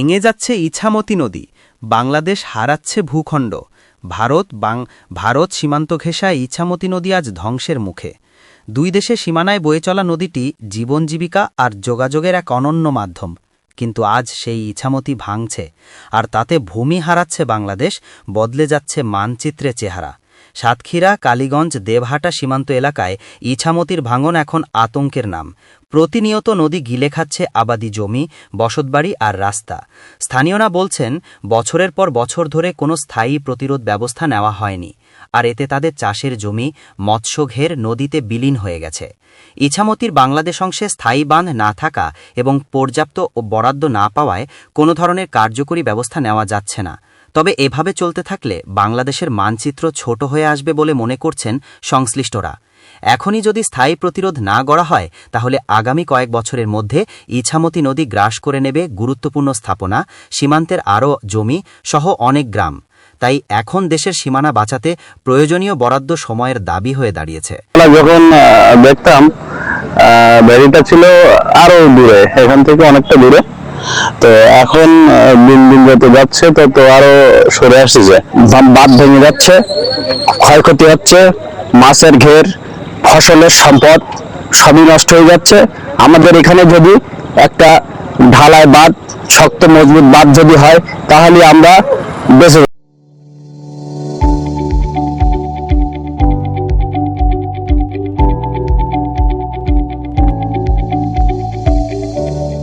ভেঙে যাচ্ছে ইছামতি নদী, বাংলাদেশ হারাচ্ছে ভূখণ্ড, ভারত বাং, ভারত সীমান্ত ঘেঁষা ইছামতি নদী আজ ধ্বংসের মুখে। দুই দেশে সীমানায় বয়ে চলা নদীটি জীবন জীবিকা আর যোগাযোগের এক অনন্য মাধ্যম। কিন্তু আজ সেই ইছামতি ভাঙছে, আর তাতে ভূমি হারাচ্ছে বাংলাদেশ, বদলে যাচ্ছে মানচিত্রে চেহারা। সাতক্ষীরা, কালীগঞ্জ, দেবহাটা সীমান্ত এলাকায় ইছামতির ভাঙন এখন আতঙ্কের নাম। প্রতিনিয়ত নদী গিলে খাচ্ছে আবাদি জমি, বসতবাড়ি আর রাস্তা। স্থানীয়রা বলছেন, বছরের পর বছর ধরে কোনো স্থায়ী প্রতিরোধ ব্যবস্থা নেওয়া হয়নি। আর এতে তাদের চাষের জমি, মৎস্যঘের নদীতে বিলীন হয়ে গেছে। ইছামতির বাংলাদেশ অংশে স্থায়ী বাঁধ না থাকা এবং পর্যাপ্ত ও বরাদ্দ না পাওয়ায় কোনো ধরনের কার্যকরী ব্যবস্থা নেওয়া যাচ্ছে না। তবে এভাবে চলতে থাকলে বাংলাদেশের মানচিত্র ছোট হয়ে আসবে বলে মনে করছেন সংশ্লিষ্টরা। এখনই যদি স্থায়ী প্রতিরোধ না গড়া হয়, তাহলে আগামী কয়েক বছরের মধ্যে ইছামতি নদী গ্রাস করে নেবে গুরুত্বপূর্ণ স্থাপনা, সীমান্তের আরও জমি সহ অনেক গ্রাম। তাই এখন দেশের সীমানা বাঁচাতে প্রয়োজনীয় বরাদ্দ সময়ের দাবি হয়ে দাঁড়িয়েছে। যখন দেখতাম ছিল আরও দূরে, এখান থেকে অনেকটা দূরে। তো এখন দিন দিন যত যাচ্ছে তত আরও সরে আসছে বাঁধ ভেঙে যাচ্ছে, ক্ষয়ক্ষতি হচ্ছে, মাছের ঘের, ফসলের সম্পদ সবই নষ্ট হয়ে যাচ্ছে। আমাদের এখানে যদি একটা ঢালাই বাঁধ, শক্ত মজবুত বাঁধ যদি হয়, তাহলে আমরা বেঁচে